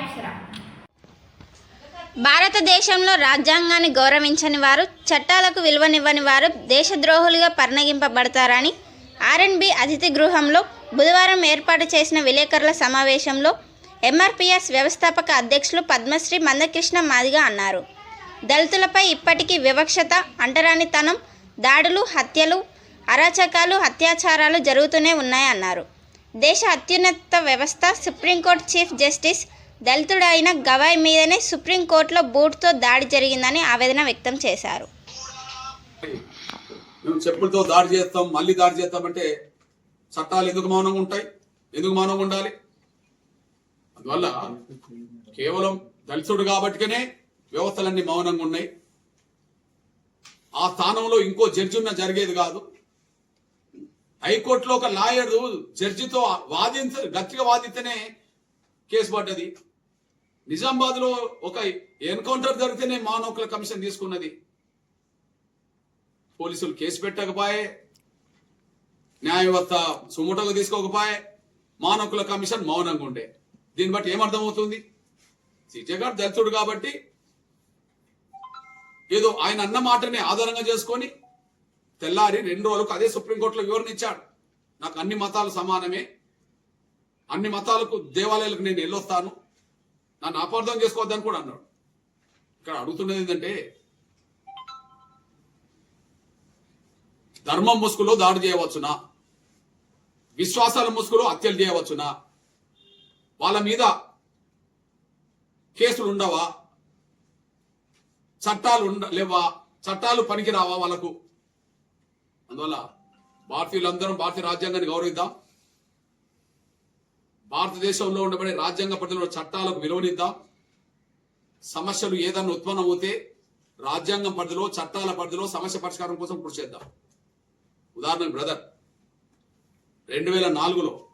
అక్షర. భారతదేశంలో రాజ్యాంగాన్ని గౌరవించని వారు చట్టాలకు విలువనివ్వని వారు దేశద్రోహులుగా పరిణగింపబడతారని ఆర్ఎన్బి అతిథి గృహంలో బుధవారం ఏర్పాటు చేసిన విలేకరుల సమావేశంలో ఎంఆర్పిఎస్ వ్యవస్థాపక అధ్యక్షులు పద్మశ్రీ మందకృష్ణ మాదిగ అన్నారు. దళితులపై ఇప్పటికీ వివక్షత అంటరానితనం దాడులు హత్యలు అరాచకాలు అత్యాచారాలు జరుగుతూనే ఉన్నాయన్నారు. దేశ అత్యున్నత వ్యవస్థ సుప్రీంకోర్టు చీఫ్ జస్టిస్ దళితుడు అయిన గవాయ్ మీదనే సుప్రీంకోర్టులో బూట్తో దాడి జరిగిందని ఆవేదన వ్యక్తం చేశారు. మేము చెప్పులతో దాడి చేస్తాం మళ్ళీ దాడి చేస్తామంటే చట్టాలు ఎందుకు మౌనంగా ఉంటాయి? ఎందుకు మౌనంగా ఉండాలి? అందువల్ల కేవలం దళితుడు కాబట్టికనే వ్యవస్థలన్నీ మౌనంగా ఉన్నాయి. ఆ స్థానంలో ఇంకో జడ్జి ఉన్న జరిగేది కాదు. హైకోర్టులో ఒక లాయరు జడ్జితో వాదించ గట్టిగా వాదిస్తేనే కేసు పడ్డది. నిజామాబాద్లో ఒక ఎన్కౌంటర్ జరిగితేనే మానవకుల కమిషన్ తీసుకున్నది. పోలీసులు కేసు పెట్టకపోయే న్యాయ వ్యవస్థ సుముటకు తీసుకోకపోయే మానవకుల కమిషన్ మౌనంగా ఉండే. దీన్ని బట్టి ఏమర్థమవుతుంది? సీజే గారు దళితుడు కాబట్టి ఏదో ఆయన అన్న మాటని ఆధారంగా చేసుకొని తెల్లారి రెండు రోజులకు అదే సుప్రీంకోర్టులో వివరణ ఇచ్చాడు. నాకు అన్ని మతాలు సమానమే. అన్ని మతాలకు దేవాలయాలకు నేను వెళ్ళొస్తాను. నన్ను అపార్థం చేసుకోవద్దని కూడా అన్నాడు. ఇక్కడ అడుగుతున్నది ఏంటంటే ధర్మం ముసుగులో దాడి చేయవచ్చునా? విశ్వాసాల ముసుగులో హత్యలు చేయవచ్చునా? వాళ్ళ మీద కేసులు ఉండవా? చట్టాలు ఉండ లేవా? చట్టాలు పనికిరావా వాళ్ళకు? అందువల్ల భారతీయులందరం భారతీయ రాజ్యాంగాన్ని గౌరవిద్దాం. భారతదేశంలో ఉండబడే రాజ్యాంగ పరిధిలో చట్టాలకు విలువనిద్దాం. సమస్యలు ఏదన్నా ఉత్పన్నమవుతే రాజ్యాంగం పరిధిలో చట్టాల పరిధిలో సమస్య పరిష్కారం కోసం కృషి చేద్దాం. ఉదాహరణకు బ్రదర్ రెండు వేల నాలుగులో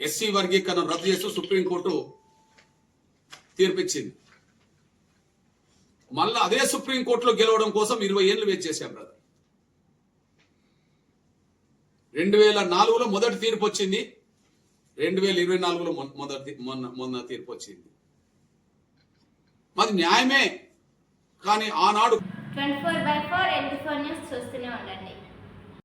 ఎస్సీ వర్గీకరణ రద్దు చేస్తూ సుప్రీంకోర్టు తీర్పిచ్చింది. మళ్ళీ అదే సుప్రీంకోర్టులో గెలవడం కోసం ఇరవై ఏళ్ళు వేచి చేశాం బ్రదర్. రెండు వేల నాలుగులో మొదటి తీర్పు వచ్చింది. రెండు వేల ఇరవై నాలుగులో మొదటి మొన్న మొన్న తీర్పు వచ్చింది. మాది న్యాయమే కానీ ఆనాడు twenty four by four four news చూస్తూనే ఉండండి.